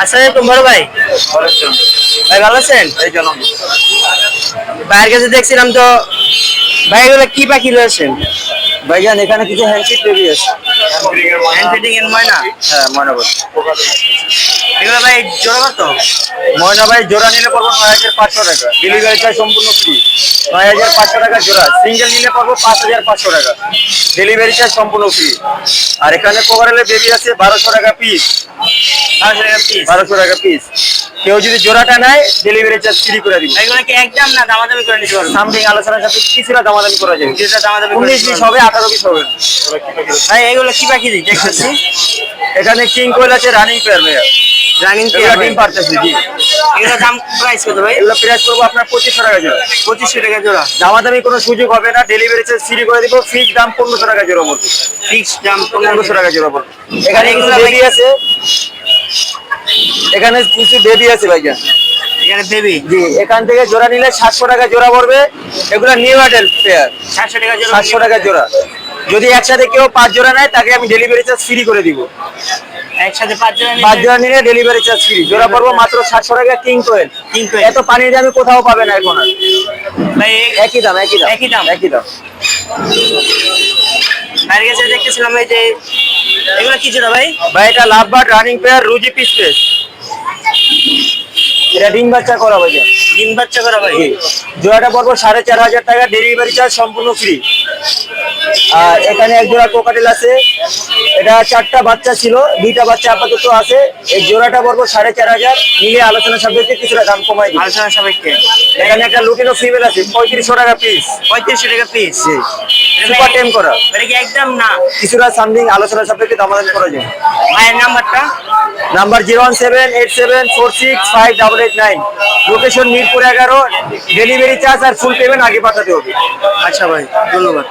আসসালামাইকুম বড় ভাই। ভাই ভালো আছেন? ভাইয়ের কাছে দেখছিলাম তো ভাই এগুলো কি পাখি রয়েছেন ভাইজান এখানে কিছু হ্যান্ডশিট বেবি আছে। হ্যান্ড ফিটিং এর ময়না? হ্যাঁ ময়না ভাই জোড়া কত? ময়না ভাই জোড়া নিলে পড়ব নয় হাজার পাঁচশো টাকা। ডেলিভারি চার্জ সম্পূর্ণ ফ্রি নয় হাজার পাঁচশো টাকা জোড়া। সিঙ্গেল নিলে পড়ব পাঁচ হাজার পাঁচশো টাকা। ডেলিভারি চার্জ সম্পূর্ণ ফ্রি আর এখানে কোভারেলে বেবি আছে বারোশো টাকা পিস বারোশো টাকা পিস পিস কেউ যদি জোড়াটা নেয় ডেলিভারি চার্জ ফ্রি করে দিব। এগুলো কি একদম না দামাদামি করে নিতে পারব? সামথিং আলোচনার সাথে কিছুটা দামাদামি করা যাবে যেটা দামাদামি উনিশ বিশ। হবে আঠারো বিশ হবে। ভাই এগুলো কি পাখি দিই দেখতেছি? এখানে কিং কোয়েল আছে রানিং পেয়ার ভাইয়া। রানিং এগুলো ডিম পারতেছে জি। এগুলো দাম প্রাইস কত ভাই? এগুলো প্রাইস করব আপনার পঁচিশশো টাকা জোড়া। পঁচিশশো টাকা জোড়া। দামাদামি কোনো সুযোগ হবে না ডেলিভারি চার্জ ফ্রি করে দিব ফিক্স দাম পনেরোশো টাকা জোড়া পড়বে ফিক্স দাম পনেরোশো টাকা জোড়া পড়বে এখানে কিছু বেবি আছে? এখানে কিছু বেবি আছে ভাইজান এখানে বেবি জি এখান থেকে জোড়া নিলে সাতশো টাকা জোড়া পড়বে। এগুলো নিউ অ্যাডেল পেয়ার সাতশো টাকা জোড়া সাতশো টাকা জোড়া। যদি একসাথে কেউ পাঁচ জোড়া নেয় তাকে আমি ডেলিভারি চার্জ ফ্রি করে দিব। একসাথে পাঁচ জোড়া পাঁচ নিলে ডেলিভারি চার্জ ফ্রি জোড়া পড়ব মাত্র সাতশো টাকা কিং কোয়েল। এত পানির দামে কোথাও পাবে না এখন আর। ভাই একই দাম একই দাম। একই দাম? একই দাম। দেখতেছিলাম এই যে এগুলো কি জোড়া ভাই? ভাই এটা রানিং পেয়ার রুজি পিস পেস এটা ডিম বাচ্চা করা ভাইজান ডিম বাচ্চা করা ভাই। জোড়াটা পড়ব সাড়ে চার হাজার টাকা ডেলিভারি চার্জ সম্পূর্ণ ফ্রি আর এখানে এক জোড়া কোকাটেল আছে। এটা চারটা বাচ্চা ছিল দুইটা বাচ্চা আপাতত আছে। এই জোড়াটা পড়ব সাড়ে চার হাজার। নিলে আলোচনা সাপেক্ষে কিছুটা দাম কমাই আলোচনা সাপেক্ষে। এখানে একটা লুটিনো ফিমেল আছে পঁয়ত্রিশশো টাকা পিস পঁয়ত্রিশশো টাকা পিস সুপার টেম করা। এটা কি একদম না? কিছুটা সামথিং আলোচনা সাপেক্ষে দামাদাম করা যায় ভাইয়ের নাম্বারটা? Number zero one seven eight seven four six five double eight nine. Location Mirpur এগারো। ডেলিভারি চার্জ আর ফুল পেমেন্ট আগে পাঠাতে হবে। আচ্ছা ভাই ধন্যবাদ।